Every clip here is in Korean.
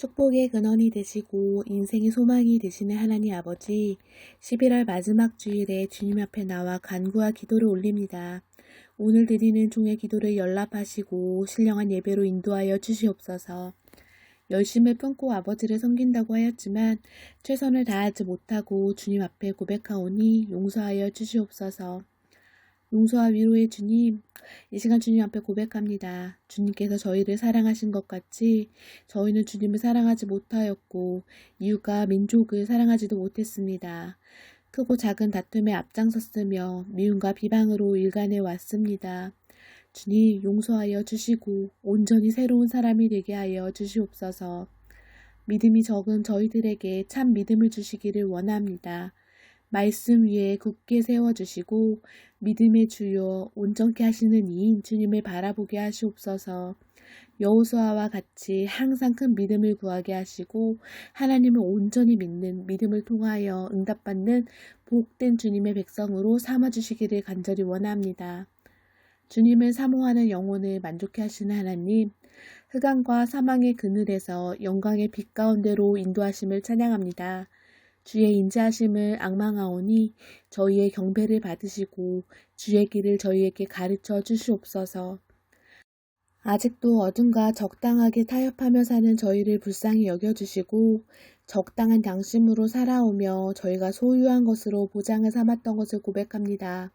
축복의 근원이 되시고 인생의 소망이 되시는 하나님 아버지, 11월 마지막 주일에 주님 앞에 나와 간구와 기도를 올립니다. 오늘 드리는 종의 기도를 연락하시고 신령한 예배로 인도하여 주시옵소서. 열심을 품고 아버지를 섬긴다고 하였지만 최선을 다하지 못하고 주님 앞에 고백하오니 용서하여 주시옵소서. 용서와 위로의 주님, 이 시간 주님 앞에 고백합니다. 주님께서 저희를 사랑하신 것 같이 저희는 주님을 사랑하지 못하였고 이웃과 민족을 사랑하지도 못했습니다. 크고 작은 다툼에 앞장섰으며 미움과 비방으로 일관해 왔습니다. 주님 용서하여 주시고 온전히 새로운 사람이 되게 하여 주시옵소서. 믿음이 적은 저희들에게 참 믿음을 주시기를 원합니다. 말씀 위에 굳게 세워주시고 믿음의 주요 온전케 하시는 이인 주님을 바라보게 하시옵소서. 여호수아와 같이 항상 큰 믿음을 구하게 하시고 하나님을 온전히 믿는 믿음을 통하여 응답받는 복된 주님의 백성으로 삼아 주시기를 간절히 원합니다. 주님을 사모하는 영혼을 만족해 하시는 하나님, 흑암과 사망의 그늘에서 영광의 빛 가운데로 인도하심을 찬양합니다. 주의 인자하심을 악망하오니 저희의 경배를 받으시고 주의 길을 저희에게 가르쳐 주시옵소서. 아직도 어둠과 적당하게 타협하며 사는 저희를 불쌍히 여겨주시고 적당한 양심으로 살아오며 저희가 소유한 것으로 보장을 삼았던 것을 고백합니다.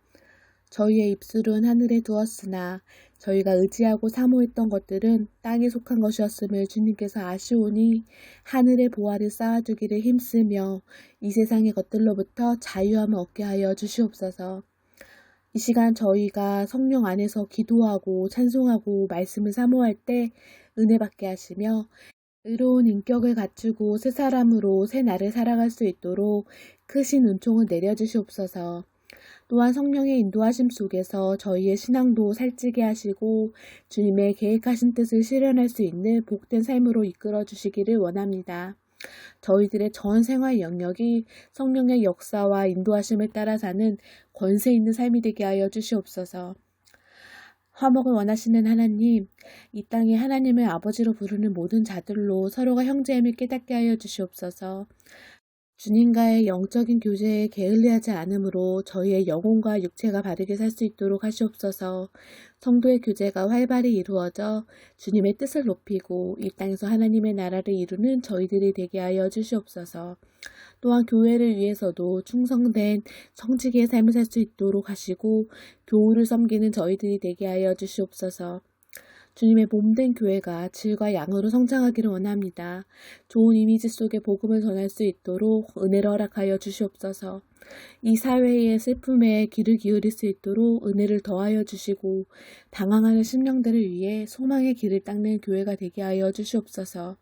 저희의 입술은 하늘에 두었으나 저희가 의지하고 사모했던 것들은 땅에 속한 것이었음을 주님께서 아시오니 하늘의 보화를 쌓아주기를 힘쓰며 이 세상의 것들로부터 자유함을 얻게 하여 주시옵소서. 이 시간 저희가 성령 안에서 기도하고 찬송하고 말씀을 사모할 때 은혜 받게 하시며 의로운 인격을 갖추고 새 사람으로 새 날을 살아갈 수 있도록 크신 은총을 내려주시옵소서. 또한 성령의 인도하심 속에서 저희의 신앙도 살찌게 하시고 주님의 계획하신 뜻을 실현할 수 있는 복된 삶으로 이끌어 주시기를 원합니다. 저희들의 전 생활 영역이 성령의 역사와 인도하심을 따라 사는 권세 있는 삶이 되게 하여 주시옵소서. 화목을 원하시는 하나님, 이 땅에 하나님을 아버지로 부르는 모든 자들로 서로가 형제임을 깨닫게 하여 주시옵소서. 주님과의 영적인 교제에 게을리하지 않으므로 저희의 영혼과 육체가 바르게 살 수 있도록 하시옵소서. 성도의 교제가 활발히 이루어져 주님의 뜻을 높이고 이 땅에서 하나님의 나라를 이루는 저희들이 되게 하여 주시옵소서. 또한 교회를 위해서도 충성된 성직의 삶을 살 수 있도록 하시고 교우를 섬기는 저희들이 되게 하여 주시옵소서. 주님의 몸된 교회가 질과 양으로 성장하기를 원합니다. 좋은 이미지 속에 복음을 전할 수 있도록 은혜를 허락하여 주시옵소서. 이 사회의 슬픔에 귀를 기울일 수 있도록 은혜를 더하여 주시고 당황하는 심령들을 위해 소망의 길을 닦는 교회가 되게 하여 주시옵소서.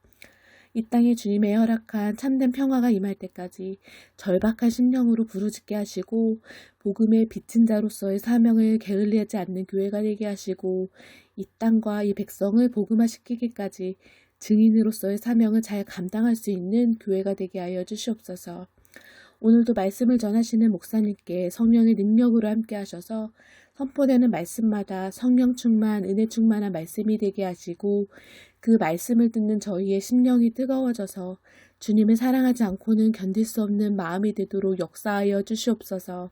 이 땅에 주님의 허락한 참된 평화가 임할 때까지 절박한 심령으로 부르짖게 하시고 복음의 비친 자로서의 사명을 게을리하지 않는 교회가 되게 하시고 이 땅과 이 백성을 복음화시키기까지 증인으로서의 사명을 잘 감당할 수 있는 교회가 되게 하여 주시옵소서. 오늘도 말씀을 전하시는 목사님께 성령의 능력으로 함께 하셔서 선포되는 말씀마다 성령 충만, 은혜 충만한 말씀이 되게 하시고 그 말씀을 듣는 저희의 심령이 뜨거워져서 주님을 사랑하지 않고는 견딜 수 없는 마음이 되도록 역사하여 주시옵소서.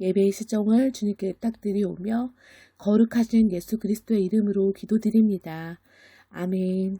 예배의 시정을 주님께 부탁드리오며 거룩하신 예수 그리스도의 이름으로 기도드립니다. 아멘.